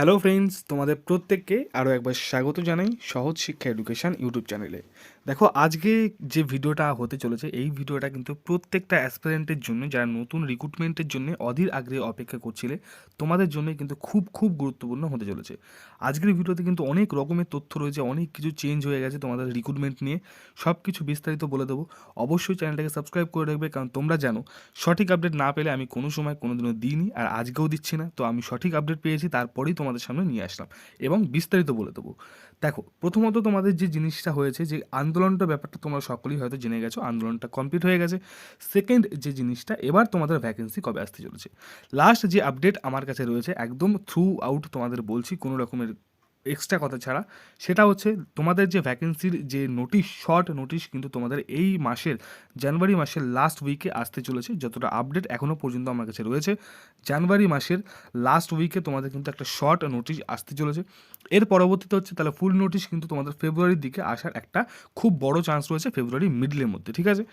Hello friends তোমাদের প্রত্যেককে আরও একবার স্বাগত জানাই সহজ শিক্ষা এডুকেশান ইউটিউব চ্যানেলে দেখো, আজকে যে ভিডিওটা হতে চলেছে, এই ভিডিওটা কিন্তু প্রত্যেকটা অ্যাসপিরেন্টের জন্য, যারা নতুন রিক্রুটমেন্টের জন্য অধীর আগ্রহে অপেক্ষা করছিলে, তোমাদের জন্য কিন্তু খুব খুব গুরুত্বপূর্ণ হতে চলেছে। আজকের ভিডিওতে কিন্তু অনেক রকমের তথ্য রয়েছে, অনেক কিছু চেঞ্জ হয়ে গেছে তোমাদের রিক্রুটমেন্ট নিয়ে। সব কিছু বিস্তারিত বলে দেবো। অবশ্যই চ্যানেলটাকে সাবস্ক্রাইব করে রাখবে, কারণ তোমরা জানো, সঠিক আপডেট না পেলে আমি কোনো সময় কোনো দিনও দিইনি, আর আজকেও দিচ্ছি না। তো আমি সঠিক আপডেট পেয়েছি, তারপরেই তোমাদের সামনে নিয়ে আসলাম। এবং বিস্তারিত বলে দেবো। দেখো, প্রথমত তোমাদের যে জিনিসটা হয়েছে যে আন্দোলনটা ব্যাপারটা তোমরা সকলেই হয়তো জেনে গেছো, আন্দোলনটা কমপ্লিট হয়ে গেছে। সেকেন্ড যে জিনিসটা, এবার তোমাদের ভ্যাকেন্সি কবে আসতে চলেছে? লাস্ট যে আপডেট আমার কাছে রয়েছে, একদম থ্রু আউট তোমাদের বলছি, কোনো রকমের এক্সট্রা কথা ছাড়া, সেটা হচ্ছে তোমাদের যে ভ্যাকেন্সির যে নোটিশ শর্ট নোটিশ কিন্তু তোমাদের এই মাসের জানুয়ারি মাসের লাস্ট উইকে আসতে চলেছে, যতটা আপডেট এখনও পর্যন্ত আমার কাছে রয়েছে। জানুয়ারি মাসের লাস্ট উইকে তোমাদের কিন্তু একটা শর্ট নোটিশ আসতে চলেছে। এর পরবর্তীতে হচ্ছে তাহলে ফুল নোটিশ কিন্তু তোমাদের ফেব্রুয়ারির দিকে আসার একটা খুব বড় চান্স রয়েছে ফেব্রুয়ারি মিডলের মধ্যে, ঠিক আছে?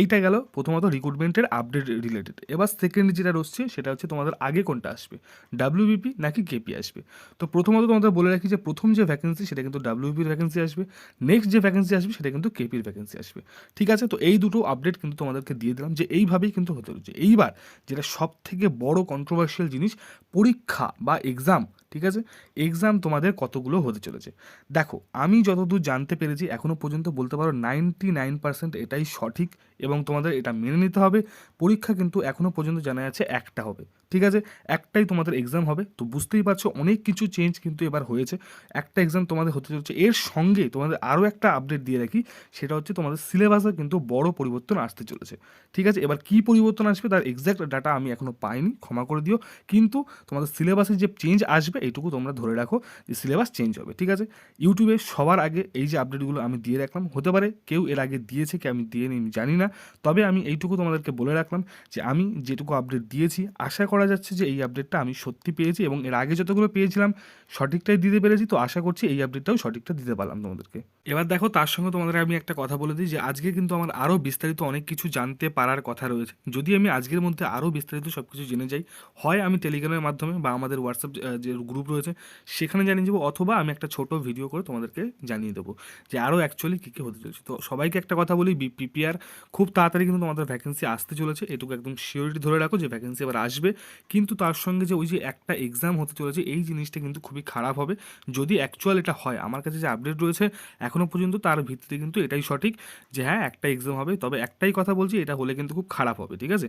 এইটা গেল প্রথমত রিক্রুটমেন্টের আপডেট রিলেটেড এবার সেকেন্ড যেটা রয়েছে, সেটা হচ্ছে তোমাদের আগে কোনটা আসবে? ডাব্লিউবিপি নাকি কেপি আসবে? তো প্রথমত তোমাদের বলে রাখি যে প্রথম যে ভ্যাকেন্সি সেটা কিন্তু ডাব্লিউপির ভ্যাকেন্সি আসবে। নেক্সট যে ভ্যাকেন্সি আসবে, সেটা কিন্তু কেপির ভ্যাকেন্সি আসবে। ঠিক আছে? তো এই দুটো আপডেট কিন্তু তোমাদেরকে দিয়ে দিলাম যে এইভাবেই কিন্তু হতে হচ্ছে এইবার যেটা সব থেকে বড় কন্ট্রোভার্সিয়াল জিনিস, পরীক্ষা বা এক্সাম ঠিক আছে? এক্সাম তোমাদের কতগুলো হতে চলেছে। দেখো, আমি যতদূর জানতে পেরেছি এখনও পর্যন্ত বলতে পারো নাইনটি নাইন পার্সেন্ট এটাই সঠিক এবং তোমাদের এটা মেনে নিতে হবে। পরীক্ষা কিন্তু এখনও পর্যন্ত জানা যাচ্ছে একটা হবে। ঠিক আছে? একটাই তোমাদের এক্সাম হবে। তো বুঝতেই পারছ, অনেক কিছু চেঞ্জ কিন্তু এবার হয়েছে। একটা এক্সাম তোমাদের হতে চলছে। এর সঙ্গে তোমাদের আরও একটা আপডেট দিয়ে রাখি, সেটা হচ্ছে তোমাদের সিলেবাসে কিন্তু বড় পরিবর্তন আসতে চলেছে। ঠিক আছে? এবার কী পরিবর্তন আসবে তার এক্স্যাক্ট ডাটা আমি এখনও পাইনি, ক্ষমা করে দিও। কিন্তু তোমাদের সিলেবাসে যে চেঞ্জ আসবে এইটুকু তোমরা ধরে রাখো যে সিলেবাস চেঞ্জ হবে, ঠিক আছে? ইউটিউবে সবার আগে এই যে আপডেটগুলো আমি দিয়ে রাখলাম, হতে পারে কেউ এর আগে দিয়েছে, কি আমি দিয়ে নি জানি না, তবে আমি এইটুকু তোমাদেরকে বলে রাখলাম যে আমি যেটুকু আপডেট দিয়েছি, আশা করা যাচ্ছে যে এই আপডেটটা আমি সত্যি পেয়েছি এবং এর আগে যতগুলো পেয়েছিলাম সঠিকটাই দিতে পেরেছি, তো আশা করছি এই আপডেটটাও সঠিকটা দিতে পারলাম তোমাদেরকে। এবার দেখো, তার সঙ্গে তোমাদের আমি একটা কথা বলে দিই যে আজকে কিন্তু আমার আরও বিস্তারিত অনেক কিছু জানতে পারার কথা রয়েছে। যদি আমি আজকের মধ্যে আরও বিস্তারিত সব কিছু জেনে যাই, হয় আমি টেলিগ্রামের মাধ্যমে বা আমাদের হোয়াটসঅ্যাপ যে গ্রুপ রয়েছে, সেখানে জানিয়ে যাব অথবা আমি একটা ছোট ভিডিও করে তোমাদেরকে জানিয়ে দেবো যে আরও অ্যাকচুয়ালি কী কী হতে চলেছে। তো সবাইকে একটা কথা বলি পিপিআর খুব তাড়াতাড়ি কিন্তু তোমাদের ভ্যাকেন্সি আসতে চলেছে, এটুকু একদম শিওরিটি ধরে রাখো যে ভ্যাকেন্সি এবার আসবে। কিন্তু তার সঙ্গে যে ওই যে একটা এক্সাম হতে চলেছে, এই জিনিসটা কিন্তু খুবই খারাপ হবে। যদি অ্যাকচুয়াল এটা হয়, আমার কাছে যে আপডেট রয়েছে, এখনও পর্যন্ত তার ভিত্তিতে কিন্তু এটাই সঠিক যে হ্যাঁ একটা এক্সাম হবে। তবে একটাই কথা বলছি, এটা হলে কিন্তু খুব খারাপ হবে, ঠিক আছে?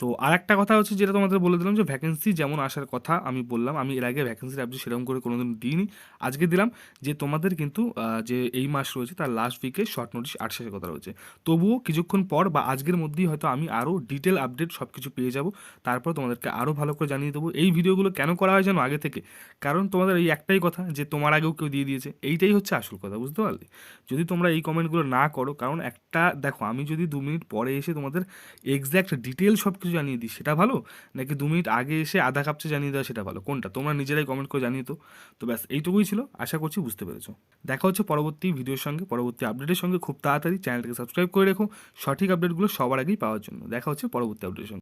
তো আর একটা কথা হচ্ছে যেটা তোমাদের বলে দিলাম যে ভ্যাকেন্সি যেমন আসার কথা আমি বললাম, আমি এর আগে ভ্যাকেন্সির আপডেট সেরকম করে কোনোদিন দিইনি। আজকে দিলাম যে তোমাদের কিন্তু যে এই মাস রয়েছে তার লাস্ট উইকে শর্ট নোটিশ আসার কথা রয়েছে। তবুও কিছুক্ষণ পর বা আজকের মধ্যেই হয়তো আমি আরও ডিটেল আপডেট সব কিছু পেয়ে যাব। তারপর তোমাদেরকে আরও ভালো করে জানিয়ে দেবো এই ভিডিওগুলো কেন করা হয় জানো আগে থেকে। কারণ তোমাদের এই একটাই কথা যে তোমার আগেও কেউ দিয়ে দিয়েছে, এইটাই হচ্ছে আসল কথা, বুঝতে পারলে? যদি তোমরা এই কমেন্টগুলো না করো, কারণ একটা, দেখো আমি যদি দু মিনিট পরে এসে তোমাদের এক্স্যাক্ট ডিটেল সব কিছু জানিয়ে দিই, সেটা ভালো? নাকি দু মিনিট আগে এসে আধা কাপচে জানিয়ে দেওয়া সেটা ভালো? কোনটা? তোমরা নিজেরাই কমেন্ট করে জানিয়ে তো তো ব্যাস, এইটুকুই ছিল। আশা করছি বুঝতে পেরেছ। দেখা হচ্ছে পরবর্তী ভিডিওর সঙ্গে, পরবর্তী আপডেটের সঙ্গে। খুব তাড়াতাড়ি চ্যানেলটাকে সাবস্ক্রাইব করে রেখো। সঠিক আপডেটগুলো সবার আগেই পাওয়ার জন্য। দেখা হচ্ছে পরবর্তী আপডেটের সঙ্গে।